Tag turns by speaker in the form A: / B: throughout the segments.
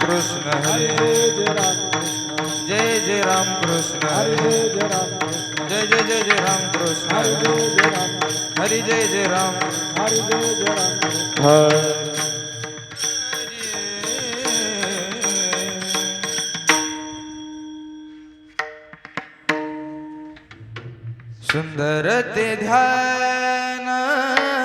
A: કૃષ્ણ હરે જય જય રામ કૃષ્ણ હરે
B: જય
A: જય જય જય રામ
B: કૃષ્ણ
A: હરિ જય જય રામ
B: હરિ જય જય રામ
C: હરે
A: सुंदर ते ध्यान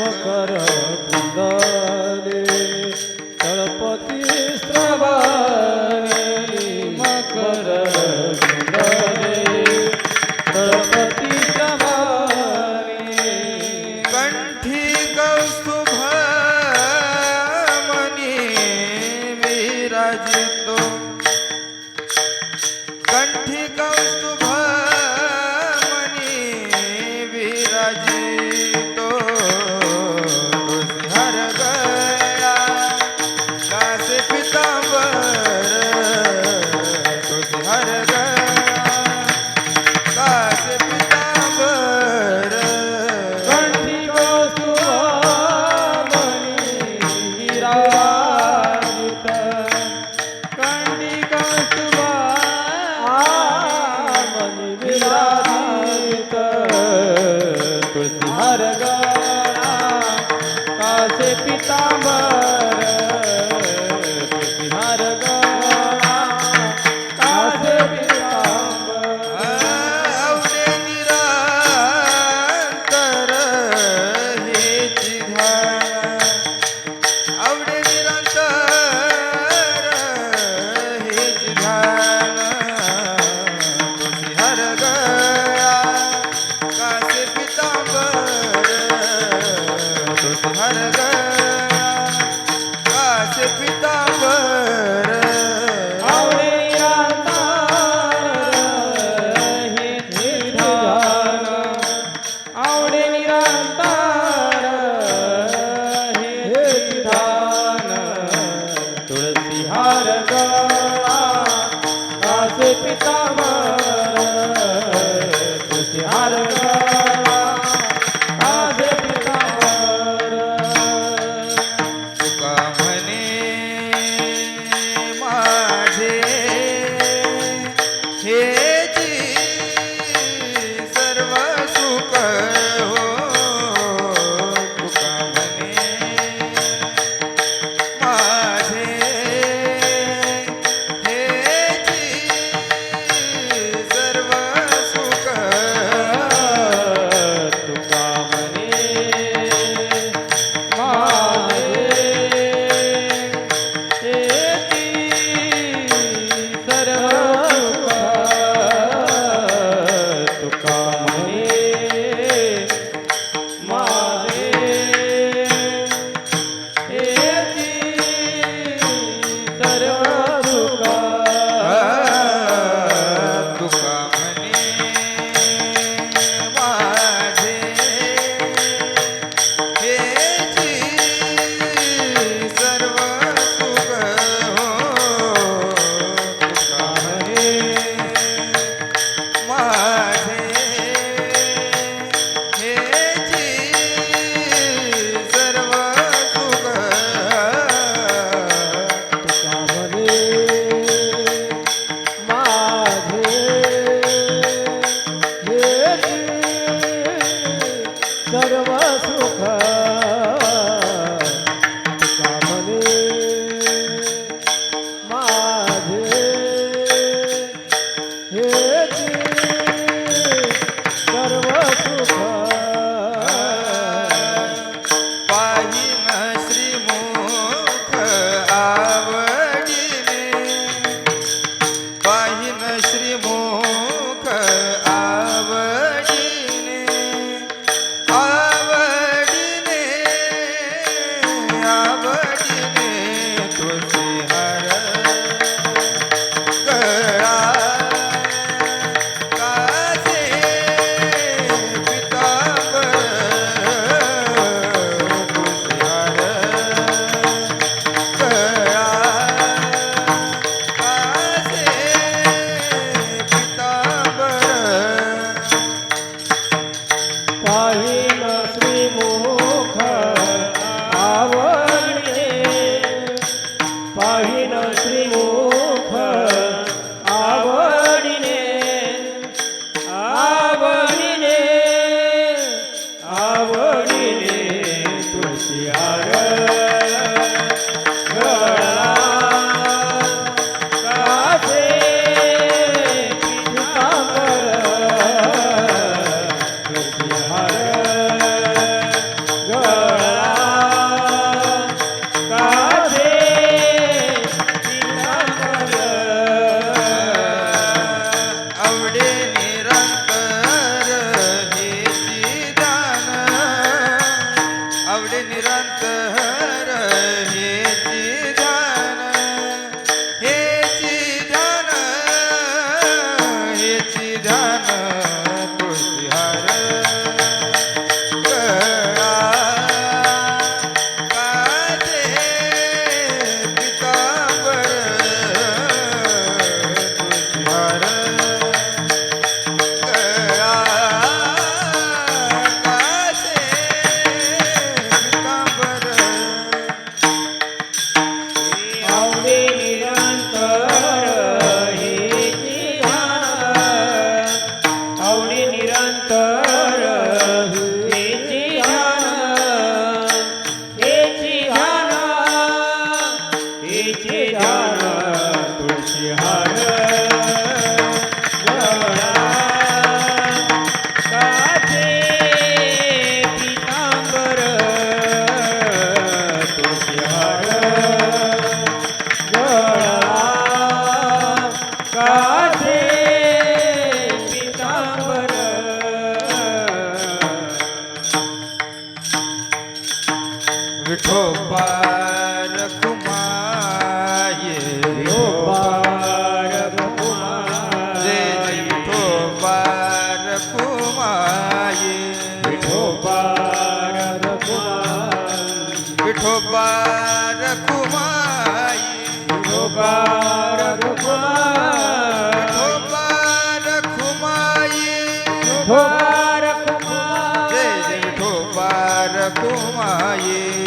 A: मकर
B: पुंदरे तलपति स्त्रवानी मकर
C: पुंदरे तलपति
A: कंठी कौस्तुभ
C: मारगा दास पिता
B: पूर्व
A: पाहिमा श्री मोख आवा दिले पाहिम श्री मोख आवाखिले पावडिले आवठी
B: વિઠો પાર
C: કુમાર
A: જય જય વિઠો પાર કુમાયે